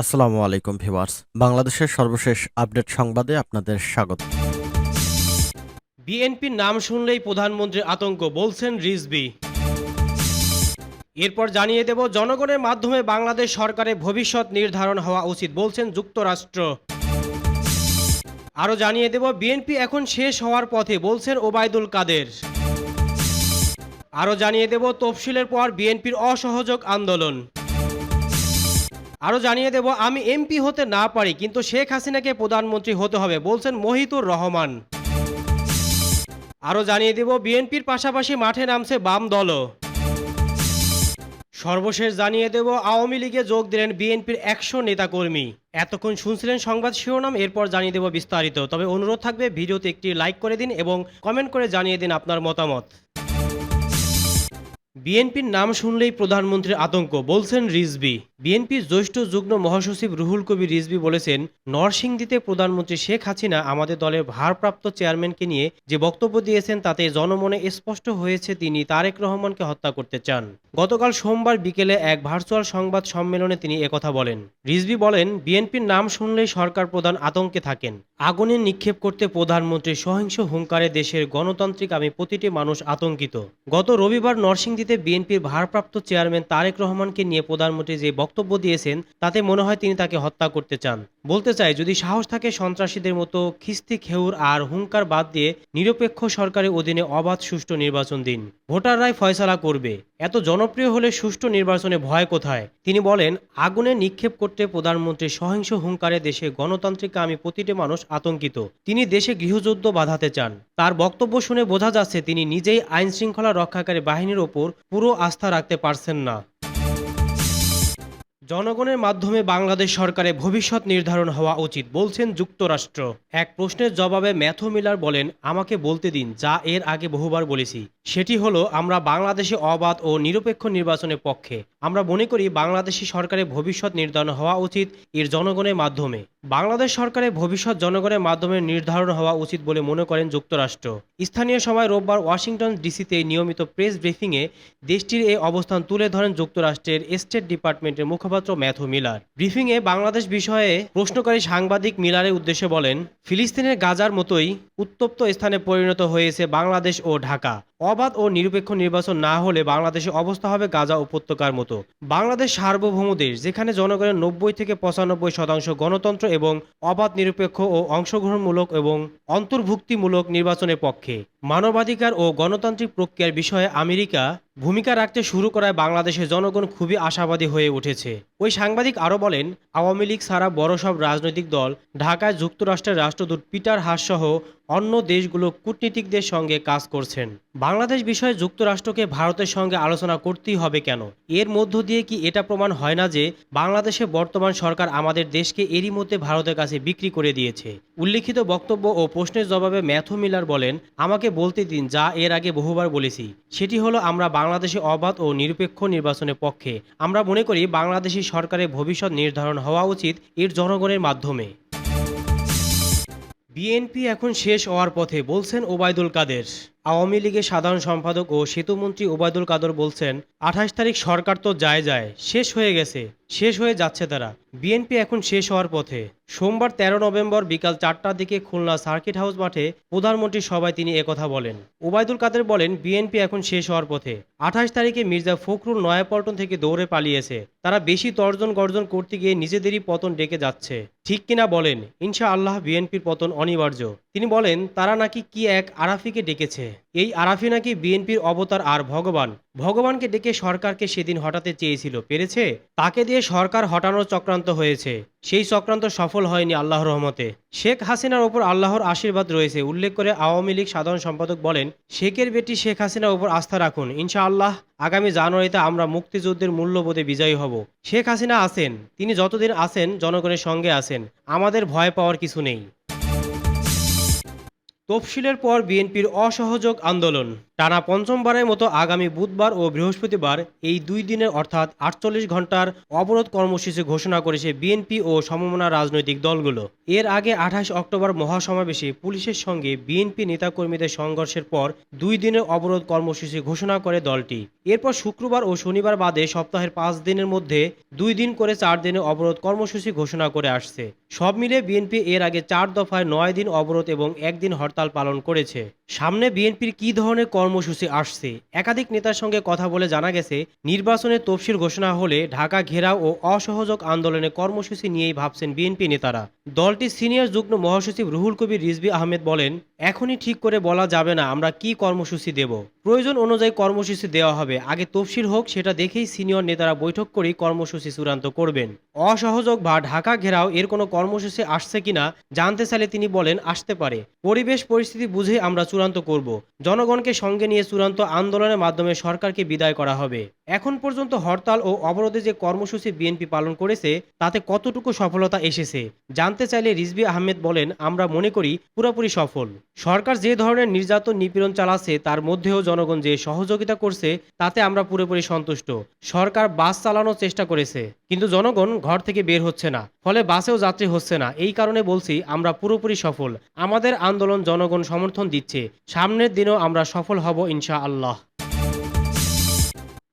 আসসালামু আলাইকুম ভিউয়ার্স। বাংলাদেশের সর্বশেষ আপডেট সংবাদে আপনাদের স্বাগত। বিএনপির নাম শুনলেই প্রধানমন্ত্রীর আতঙ্ক, বলছেন রিজবি এরপর জানিয়ে দেব, জনগণের মাধ্যমে বাংলাদেশ সরকারের ভবিষ্যৎ নির্ধারণ হওয়া উচিত, বলছেন যুক্তরাষ্ট্র। আরও জানিয়ে দেব, বিএনপি এখন শেষ হওয়ার পথে, বলছেন ওবায়দুল কাদের। আরও জানিয়ে দেব, তফসিলের পর বিএনপির অসহযোগ আন্দোলন। আরও জানিয়ে দেব, আমি এমপি হতে না পারি, কিন্তু শেখ হাসিনাকে প্রধানমন্ত্রী হতে হবে, বলছেন মহিতুর রহমান। আরও জানিয়ে দেব, বিএনপির পাশাপাশি মাঠে নামছে বাম দলও। সর্বশেষ জানিয়ে দেব, আওয়ামী লীগে যোগ দিলেন বিএনপির একশো নেতাকর্মী। এতক্ষণ শুনছিলেন সংবাদ শিরোনাম, এরপর জানিয়ে দেব বিস্তারিত। তবে অনুরোধ থাকবে, ভিডিওতে একটি লাইক করে দিন এবং কমেন্ট করে জানিয়ে দিন আপনার মতামত। বিএনপির নাম শুনলেই প্রধানমন্ত্রীর আতঙ্ক, বলছেন রিজবি বিএনপির জ্যেষ্ঠ যুগ্ম মহাসচিব রুহুল কবির রিজবি বলেছেন, নরসিংদীতে প্রধানমন্ত্রী শেখ হাসিনা আমাদের দলের ভারপ্রাপ্ত চেয়ারম্যানকে নিয়ে যে বক্তব্য দিয়েছেন তাতে জনমনে স্পষ্ট হয়েছে তিনি তারেক রহমানকে হত্যা করতে চান। গতকাল সোমবার বিকেলে এক ভার্চুয়াল সংবাদ সম্মেলনে তিনি একথা বলেন। রিজবি বলেন, বিএনপির নাম শুনলেই সরকার প্রধান আতঙ্কে থাকেন। আগুনে নিক্ষেপ করতে প্রধানমন্ত্রীর সহিংস হুঙ্কারে দেশের গণতান্ত্রিক আমি প্রতিটি মানুষ আতঙ্কিত। গত রবিবার নরসিংদীতে বিএনপির ভারপ্রাপ্ত চেয়ারম্যান তারেক রহমানকে নিয়ে প্রধানমন্ত্রী যে বক্তব্য দিয়েছেন, তাতে মনে হয় তিনি তাকে হত্যা করতে চান। বলতে চাই, যদি সাহস থাকে সন্ত্রাসীদের মতো খিস্তি খেউর আর হুঙ্কার বাদ দিয়ে নিরপেক্ষ সরকারের অধীনে অবাধ সুষ্ঠু নির্বাচন দিন। ভোটাররাই ফয়সালা করবে। এত জনপ্রিয় হলে সুষ্ঠু নির্বাচনে ভয় কোথায়? তিনি বলেন, আগুনে নিক্ষেপ করতে প্রধানমন্ত্রীর সহিংস হুঙ্কারে দেশে গণতান্ত্রিক আমি প্রতিটি মানুষ আতঙ্কিত। তিনি দেশে গৃহযুদ্ধ বাধাতে চান। তার বক্তব্য শুনে বোঝা যাচ্ছে, তিনি নিজেই আইন শৃঙ্খলা রক্ষাকারী বাহিনীর ওপর পুরো আস্থা রাখতে পারছেন না। জনগণের মাধ্যমে বাংলাদেশ সরকারের ভবিষ্যৎ নির্ধারণ হওয়া উচিত, বলছেন যুক্তরাষ্ট্র। এক প্রশ্নের জবাবে ম্যাথু মিলার বলেন, আমাকে বলতে দিন, যা এর আগে বহুবার বলেছি। সেটি হলো, আমরা বাংলাদেশে অবাধ ও নিরপেক্ষ নির্বাচনের পক্ষে। আমরা মনে করি, বাংলাদেশি সরকারের ভবিষ্যৎ নির্ধারণ হওয়া উচিত, এর জনগণের মাধ্যমে। বাংলাদেশ সরকারের ভবিষ্যৎ জনগণের মাধ্যমে নির্ধারণ হওয়া উচিত বলে মনে করেন যুক্তরাষ্ট্র। স্থানীয় সময় রোববার ওয়াশিংটন ডিসিতে নিয়মিত প্রেস ব্রিফিংয়ে দেশটির এই অবস্থান তুলে ধরেন যুক্তরাষ্ট্রের স্টেট ডিপার্টমেন্টের মুখপাত্র ম্যাথু মিলার। ব্রিফিংয়ে বাংলাদেশ বিষয়ে প্রশ্নকারী সাংবাদিক মিলারের উদ্দেশ্যে বলেন, ফিলিস্তিনের গাজার মতোই উত্তপ্ত স্থানে পরিণত হয়েছে বাংলাদেশ ও ঢাকা। অবাধ ও নিরপেক্ষ নির্বাচন না হলে বাংলাদেশের অবস্থা হবে গাজা উপত্যকার মতো। বাংলাদেশ সার্বভৌম দেশ, যেখানে জনগণের নব্বই থেকে পঁচানব্বই শতাংশ গণতন্ত্র এবং অবাধ, নিরপেক্ষ ও অংশগ্রহণমূলক এবং অন্তর্ভুক্তিমূলক নির্বাচনের পক্ষে। মানবাধিকার ও গণতান্ত্রিক প্রক্রিয়ার বিষয়ে আমেরিকা ভূমিকা রাখতে শুরু করায় বাংলাদেশের জনগণ খুবই আশাবাদী হয়ে উঠেছে। ওই সাংবাদিক আরও বলেন, আওয়ামী লীগ ছাড়া বড় সব রাজনৈতিক দল ঢাকায় যুক্তরাষ্ট্রের রাষ্ট্রদূত পিটার হাসসহ অন্য দেশগুলো কূটনীতিকদের সঙ্গে কাজ করছেন। বাংলাদেশ বিষয়ে যুক্তরাষ্ট্রকে ভারতের সঙ্গে আলোচনা করতেই হবে কেন? এর মধ্য দিয়ে কি এটা প্রমাণ হয় না যে বাংলাদেশে বর্তমান সরকার আমাদের দেশকে এরই মধ্যে ভারতের কাছে বিক্রি করে দিয়েছে? উল্লিখিত বক্তব্য ও প্রশ্নের জবাবে ম্যাথু মিলার বলেন, আমাকে বলতে দিন যা এর আগে বহুবার বলেছি। সেটি হলো আমরা বাংলাদেশে অবাধ ও নিরপেক্ষ নির্বাচনের পক্ষে। আমরা মনে করি বাংলাদেশি সরকারের ভবিষ্যৎ নির্ধারণ হওয়া উচিত এর জনগণের মাধ্যমে। বিএনপি এখন শেষ হওয়ার পথে বলছেন ওবায়দুল কাদের। আওয়ামী লীগের সাধারণ সম্পাদক ও সেতুমন্ত্রী ওবায়দুল কাদর বলছেন, আঠাশ তারিখ সরকার তো যায় যায়, শেষ হয়ে গেছে, শেষ হয়ে যাচ্ছে তারা। বিএনপি এখন শেষ হওয়ার পথে। সোমবার তেরো নভেম্বর বিকাল চারটার দিকে খুলনা সার্কিট হাউস মাঠে প্রধানমন্ত্রী সভায় তিনি একথা বলেন। ওবায়দুল কাদের বলেন, বিএনপি এখন শেষ হওয়ার পথে। আঠাশ তারিখে মির্জা ফখরুল নয়াপল্টন থেকে দৌড়ে পালিয়েছে। তারা বেশি তর্জন গর্জন করতে গিয়ে নিজেদেরই পতন ডেকে যাচ্ছে। ঠিক কিনা বলেন ইনশা আল্লাহ বিএনপির পতন অনিবার্য। তিনি বলেন, তারা নাকি কি এক আরাফিকে ডেকেছে? এই আরাফি নাকি বিএনপির অবতার আর ভগবান? ভগবানকে ডেকে সরকারকে সেদিন হটাতে চেয়েছিল, পেরেছে? তাকে দিয়ে সরকার হটানোর চক্রান্ত হয়েছে। সেই চক্রান্ত সফল হয়নি আল্লাহর রহমতে। শেখ হাসিনার ওপর আল্লাহর আশীর্বাদ রয়েছে, উল্লেখ করে আওয়ামী লীগ সাধারণ সম্পাদক বলেন, শেখের বেটি শেখ হাসিনার ওপর আস্থা রাখুন। ইনশাআল্লাহ, আগামী জানুয়ারিতে আমরা মুক্তিযুদ্ধের মূল্যবোধে বিজয়ী হব। শেখ হাসিনা আছেন, তিনি যতদিন আছেন, জনগণের সঙ্গে আছেন। আমাদের ভয় পাওয়ার কিছু নেই। তফসিলের পর বিএনপির অসহযোগ আন্দোলন। টানা পঞ্চমবারের মতো আগামী বুধবার ও বৃহস্পতিবার এই দুই দিনের অর্থাৎ আটচল্লিশ ঘণ্টার অবরোধ কর্মসূচি ঘোষণা করেছে বিএনপি ও সমমনা রাজনৈতিক দলগুলো। এর আগে আঠাশ অক্টোবর মহাসমাবেশে পুলিশের সঙ্গে বিএনপি নেতাকর্মীদের সংঘর্ষের পর দুই দিনের অবরোধ কর্মসূচি ঘোষণা করে দলটি। এরপর শুক্রবার ও শনিবার বাদে সপ্তাহের পাঁচ দিনের মধ্যে দুই দিন করে চার দিনে অবরোধ কর্মসূচি ঘোষণা করে আসছে। সব মিলে বিএনপি এর আগে চার দফায় নয় দিন অবরোধ এবং একদিন হরতাল পালন করেছে। সামনে বিএনপির কি ধরনের কর্মসূচি আসছে? একাধিক নেতার সঙ্গে কথা বলে জানা গেছে নির্বাচনের তফসিল ঘোষণা হলে ঢাকা ঘেরাও ও অসহযোগ আন্দোলনে কর্মসূচি নিয়েই ভাবছেন বিএনপি নেতারা। দলটির সিনিয়র যুগ্ম মহাসচিব রুহুল কবির রিজভি আহমেদ বলেন, এখনই ঠিক করে বলা যাবে না আমরা কি কর্মসূচি দেব। প্রয়োজন অনুযায়ী কর্মসূচি দেওয়া হবে। আগে তফসিল হোক, সেটা দেখেই সিনিয়র নেতারা বৈঠক করেই কর্মসূচি চূড়ান্ত করবেন। অসহযোগ বা ঢাকা ঘেরাও এর কোনো কর্মসূচি আসছে কিনা জানতে চাইলে তিনি বলেন, আসতে পারে। পরিবেশ পরিস্থিতি বুঝে আমরা চূড়ান্ত করব। জনগণকে সঙ্গে নিয়ে চূড়ান্ত আন্দোলনের মাধ্যমে সরকারকে বিদায় করা হবে। এখন পর্যন্ত হরতাল ও অবরোধে যে কর্মসূচি বিএনপি পালন করেছে, তাতে কতটুকু সফলতা এসেছে, জানতে চাইলে রিজভি আহমেদ বলেন, আমরা মনে করি পুরোপুরি সফল। সরকার যে ধরনের নির্যাতন নিপীড়ন চালাচ্ছে, তার মধ্যেও জনগণ যে সহযোগিতা করছে, তাতে আমরা পুরোপুরি সন্তুষ্ট। সরকার বাস চালানোর চেষ্টা করেছে, কিন্তু জনগণ ঘর থেকে বের হচ্ছে না, ফলে বাসেও যাত্রী হচ্ছে না। এই কারণে বলছি, আমরা পুরোপুরি সফল। আমাদের আন্দোলন জনগণ সমর্থন দিচ্ছে। সামনের দিনেও আমরা সফল হব ইনশা আল্লাহ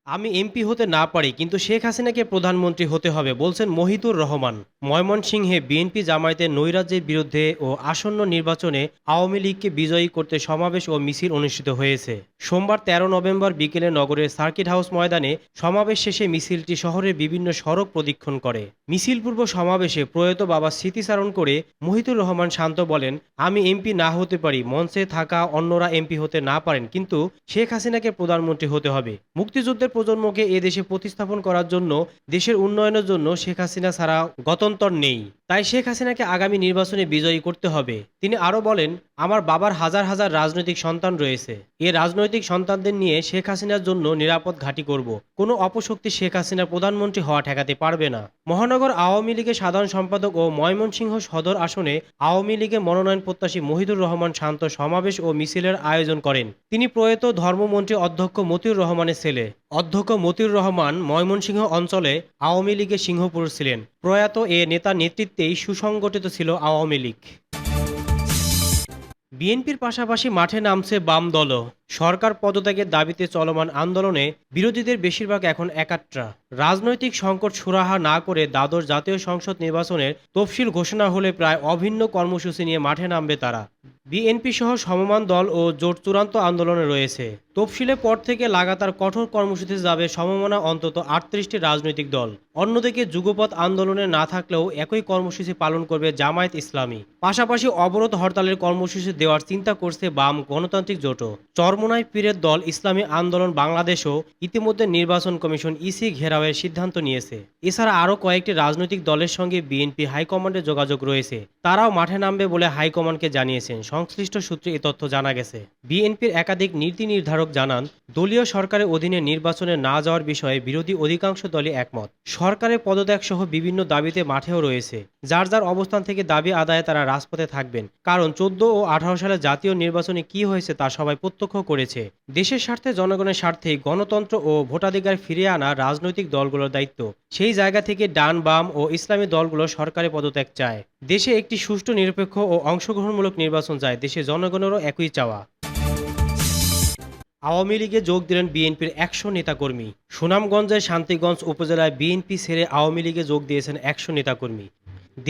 আমি এমপি হতে না পারি, কিন্তু শেখ হাসিনাকে প্রধানমন্ত্রী হতে হবে, বলছেন মহিতুর রহমান। ময়মনসিংহে বিএনপি জামায়াতের নৈরাজ্যের বিরুদ্ধে ও আসন্ন নির্বাচনে আওয়ামী লীগকে বিজয়ী করতে সমাবেশ ও মিছিল অনুষ্ঠিত হয়েছে। সোমবার তেরো নভেম্বর বিকেলে নগরের সার্কিট হাউস ময়দানে সমাবেশ শেষে মিছিলটি শহরের বিভিন্ন সড়ক প্রদক্ষিণ করে। মিছিল পূর্ব সমাবেশে প্রয়াত বাবা স্মৃতিচারণ করে মহিতুর রহমান শান্ত বলেন, আমি এমপি না হতে পারি, মঞ্চে থাকা অন্যরা এমপি হতে না পারেন, কিন্তু শেখ হাসিনাকে প্রধানমন্ত্রী হতে হবে। মুক্তিযুদ্ধের প্রজন্মকে এ দেশে প্রতিস্থাপন করার জন্য দেশের উন্নয়নের জন্য শেখ হাসিনা ছাড়া গতন্তর নেই। তাই শেখ হাসিনাকে আগামী নির্বাচনে বিজয়ী করতে হবে। তিনি আরও বলেন, আমার বাবার হাজার হাজার রাজনৈতিক সন্তান রয়েছে। এ রাজনৈতিক সন্তানদের নিয়ে শেখ হাসিনার জন্য নিরাপদ ঘাঁটি করব। কোনো অপশক্তি শেখ হাসিনা প্রধানমন্ত্রী হওয়া ঠেকাতে পারবে না। মহানগর আওয়ামী লীগের সাধারণ সম্পাদক ও ময়মনসিংহ সদর আসনে আওয়ামী লীগের মনোনয়ন প্রত্যাশী মহিদুর রহমান শান্ত সমাবেশ ও মিছিলের আয়োজন করেন। তিনি প্রয়াত ধর্মমন্ত্রী অধ্যক্ষ মতিউর রহমানের ছেলে। অধ্যক্ষ মতিউর রহমান ময়মনসিংহ অঞ্চলে আওয়ামী লীগের সিংহপুরুষ ছিলেন। প্রয়াত এ নেতার নেতৃত্বেই সুসংগঠিত ছিল আওয়ামী লীগ। বিএনপির পাশাপাশি মাঠে নামছে বাম দলও সরকার পদত্যাগের দাবিতে চলমান আন্দোলনে বিরোধীদের বেশিরভাগ এখন একাত্রা। রাজনৈতিক সংকট সুরাহা না করে দ্বাদশ জাতীয় সংসদ নির্বাচনের তফসিল ঘোষণা হলে প্রায় অভিন্ন কর্মসূচি নিয়ে মাঠে নামবে তারা। বিএনপি সহ সমমান দল ও জোট চূড়ান্ত আন্দোলনে রয়েছে। তফসিলের পর থেকে লাগাতার কঠোর কর্মসূচি যাবে সমমনা অন্তত আটত্রিশটি রাজনৈতিক দল। অন্যদিকে যুগপথ আন্দোলনে না থাকলেও একই কর্মসূচি পালন করবে জামায়াত ইসলামী। পাশাপাশি অবরোধ হরতালের কর্মসূচি দেওয়ার চিন্তা করছে বাম গণতান্ত্রিক জোটও। চরমোনাই পীরের দল ইসলামী আন্দোলন বাংলাদেশও ইতিমধ্যে নির্বাচন কমিশন ইসি ঘেরাওয়ের সিদ্ধান্ত নিয়েছে। এছাড়া আরও কয়েকটি রাজনৈতিক দলের সঙ্গে বিএনপি হাইকমান্ডের যোগাযোগ রয়েছে। তারাও মাঠে নামবে বলে হাইকমান্ডকে জানিয়েছেন। সংশ্লিষ্ট সূত্রে এ তথ্য জানা গেছে। বিএনপির একাধিক নীতি নির্ধারক জানান, দলীয় সরকারের অধীনে নির্বাচনে না যাওয়ার বিষয়ে বিরোধী অধিকাংশ দলই একমত। সরকারের পদত্যাগ সহ বিভিন্ন দাবিতে মাঠেও রয়েছে। যার যার অবস্থান থেকে দাবি আদায়ে তারা রাজপথে থাকবেন। কারণ চোদ্দ ও আঠারো সালে জাতীয় নির্বাচনে কি হয়েছে তা সবাই প্রত্যক্ষ করেছে। দেশের স্বার্থে জনগণের স্বার্থে গণতন্ত্র ও ভোটাধিকার ফিরিয়ে আনা রাজনৈতিক দলগুলোর দায়িত্ব। সেই জায়গা থেকে ডান, বাম ও ইসলামী দলগুলো সরকারি পদত্যাগ চায়। দেশে একটি সুষ্ঠু, নিরপেক্ষ ও অংশগ্রহণমূলক নির্বাচন চায়। দেশে জনগণেরও একই চাওয়া। আওয়ামী লীগে যোগ দিলেন বিএনপির একশো নেতাকর্মী। সুনামগঞ্জের শান্তিগঞ্জ উপজেলায় বিএনপি ছেড়ে আওয়ামী লীগে যোগ দিয়েছেন একশো নেতাকর্মী।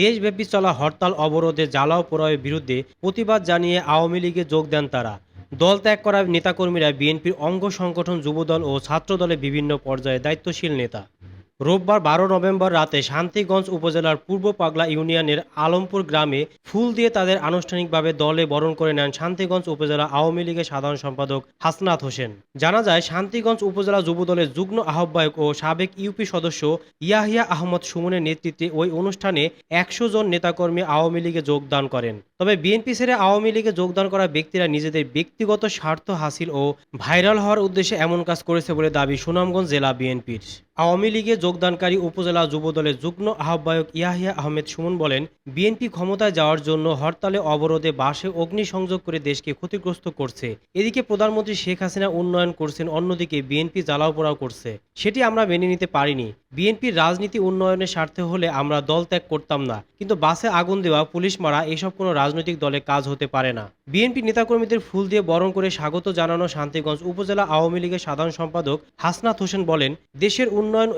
দেশব্যাপী চলা হরতাল অবরোধে জ্বালাও পোড়াওয়ের বিরুদ্ধে প্রতিবাদ জানিয়ে আওয়ামী লীগে যোগ দেন তারা। দল ত্যাগ করা নেতাকর্মীরা বিএনপির অঙ্গ সংগঠন যুবদল ও ছাত্রদলের বিভিন্ন পর্যায়ে দায়িত্বশীল নেতা। রোববার বারো নভেম্বর রাতে শান্তিগঞ্জ উপজেলার পূর্ব পাগলা ইউনিয়নের আলমপুর গ্রামে ফুল দিয়ে তাদের আনুষ্ঠানিকভাবে দলে বরণ করে নেন শান্তিগঞ্জ উপজেলা আওয়ামী লীগের সাধারণ সম্পাদক হাসনাত হোসেন। জানা যায়, শান্তিগঞ্জ উপজেলা যুবদলের যুগ্ম আহ্বায়ক ও সাবেক ইউপি সদস্য ইয়াহিয়া আহমদ সুমনের নেতৃত্বে ওই অনুষ্ঠানে একশো জন নেতাকর্মী আওয়ামী লীগে যোগদান করেন। তবে বিএনপি ছেড়ে আওয়ামী লীগে যোগদান করা ব্যক্তিরা নিজেদের ব্যক্তিগত স্বার্থ হাসিল ও ভাইরাল হওয়ার উদ্দেশ্যে এমন কাজ করেছে বলে দাবি সুনামগঞ্জ জেলা বিএনপির। আওয়ামী লীগে যোগদানকারী উপজেলা যুবদলের যুগ্ম আহ্বায়ক ইয়াহিয়া আহমেদ সুমন বলেন, বিএনপি ক্ষমতায় যাওয়ার জন্য হরতালে, অবরোধে বাসে অগ্নিসংযোগ করে দেশকে ক্ষতিগ্রস্ত করছে। এদিকে প্রধানমন্ত্রী শেখ হাসিনা উন্নয়ন করছেন, অন্যদিকে বিএনপি জ্বালাও পোড়াও করছে। সেটি আমরা মেনে নিতে পারিনি। বিএনপির রাজনীতি উন্নয়নের স্বার্থে হলে আমরা দল ত্যাগ করতাম না। কিন্তু বাসে আগুন দেওয়া, পুলিশ মারা, এসব কোনো রাজনৈতিক দলে কাজ হতে পারে না। বিএনপি নেতাকর্মীদের ফুল দিয়ে বরণ করে স্বাগত জানানো শান্তিগঞ্জ উপজেলা আওয়ামী লীগের সাধারণ সম্পাদক হাসনাত হোসেন বলেন, দেশের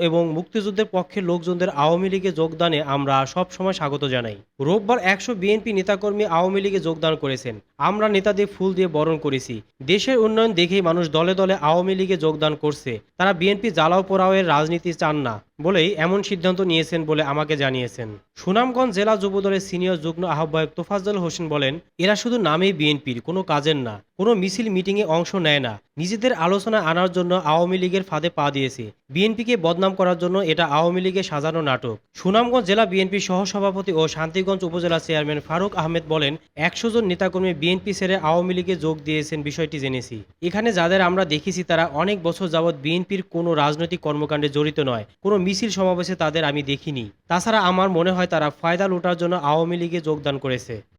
এবং মুক্তিযুদ্ধের পক্ষে লোকজনদের আওয়ামী লীগে যোগদানে আমরা সব সময় স্বাগত জানাই। রোববার একশো বিএনপি নেতাকর্মী আওয়ামী লীগে যোগদান করেছেন। আমরা নেতাদের ফুল দিয়ে বরণ করেছি। দেশের উন্নয়ন দেখেই মানুষ দলে দলে আওয়ামী লীগে যোগদান করছে। তারা বিএনপি জ্বালাও পোড়াওয়ের রাজনীতি চান না। বলেই এমন সিদ্ধান্ত নিয়েছেন বলে আমাকে জানিয়েছেন। সুনামগঞ্জ জেলা যুবদলের সিনিয়র যুগ্ম আহ্বায়ক তোফাজ্জল হোসেন বলেন, এরা শুধু নামেই বিএনপির, কোনো কাজের না। কোনো মিছিল মিটিংয়ে অংশ নেয় না। নিজেদের আলোচনা আনার জন্য আওয়ামী লীগের ফাঁদে পা দিয়েছে। বিএনপিকে বদনাম করার জন্য এটা আওয়ামী লীগের সাজানো নাটক। সুনামগঞ্জ জেলা বিএনপির সহসভাপতি ও শান্তিগঞ্জ উপজেলা চেয়ারম্যান ফারুক আহমেদ বলেন, একশো জন নেতাকর্মী বিএনপি ছেড়ে আওয়ামী লীগে যোগ দিয়েছেন বিষয়টি জেনেছি। এখানে যাদের আমরা দেখেছি তারা অনেক বছর যাবৎ বিএনপির কোনো রাজনৈতিক কর্মকাণ্ডে জড়িত নয়। কোনো মিছিল সমাবেশে তাদের আমি দেখিনি। তাছাড়া আমার মনে হয় তারা ফায়দা লুটার জন্য আওয়ামী লীগে যোগদান করেছে।